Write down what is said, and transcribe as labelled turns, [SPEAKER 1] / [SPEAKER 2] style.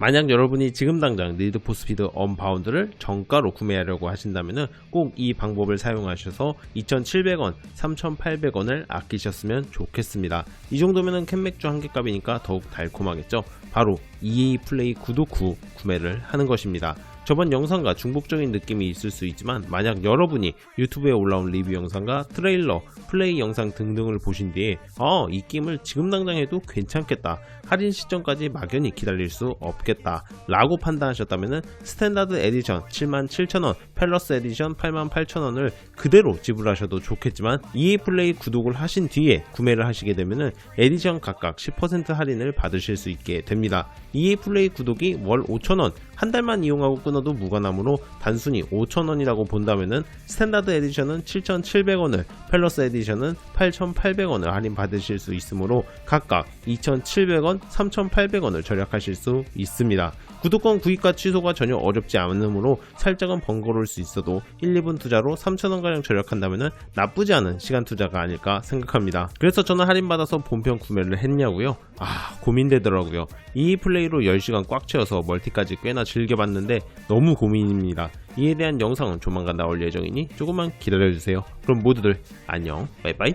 [SPEAKER 1] 만약 여러분이 지금 당장 니드 포스피드 언바운드를 정가로 구매하려고 하신다면 꼭 이 방법을 사용하셔서 2,700원, 3,800원을 아끼셨으면 좋겠습니다. 이 정도면 캔맥주 한 개 값이니까 더욱 달콤하겠죠? 바로 EA 플레이 구독 후 구매를 하는 것입니다. 저번 영상과 중복적인 느낌이 있을 수 있지만 만약 여러분이 유튜브에 올라온 리뷰 영상과 트레일러, 플레이 영상 등등을 보신 뒤에 아, 이 게임을 지금 당장 해도 괜찮겠다. 할인 시점까지 막연히 기다릴 수 없겠다. 라고 판단하셨다면 스탠다드 에디션 77,000원, 팰러스 에디션 88,000원을 그대로 지불하셔도 좋겠지만 EA 플레이 구독을 하신 뒤에 구매를 하시게 되면 에디션 각각 10% 할인을 받으실 수 있게 됩니다. EA 플레이 구독이 월 5,000원, 한 달만 이용하고 끊어도 무관하므로 단순히 5,000원이라고 본다면은 스탠다드 에디션은 7,700원을, 팰러스 에디션은 8,800원을 할인 받으실 수 있으므로 각각 2,700원, 3,800원을 절약하실 수 있습니다. 구독권 구입과 취소가 전혀 어렵지 않으므로 살짝은 번거로울 수 있어도 1, 2분 투자로 3,000원가량 절약한다면 나쁘지 않은 시간 투자가 아닐까 생각합니다. 그래서 저는 할인받아서 본편 구매를 했냐고요? 아 고민되더라고요. 이 플레이로 10시간 꽉 채워서 멀티까지 꽤나 즐겨봤는데 너무 고민입니다. 이에 대한 영상은 조만간 나올 예정이니 조금만 기다려주세요. 그럼 모두들 안녕, 바이바이.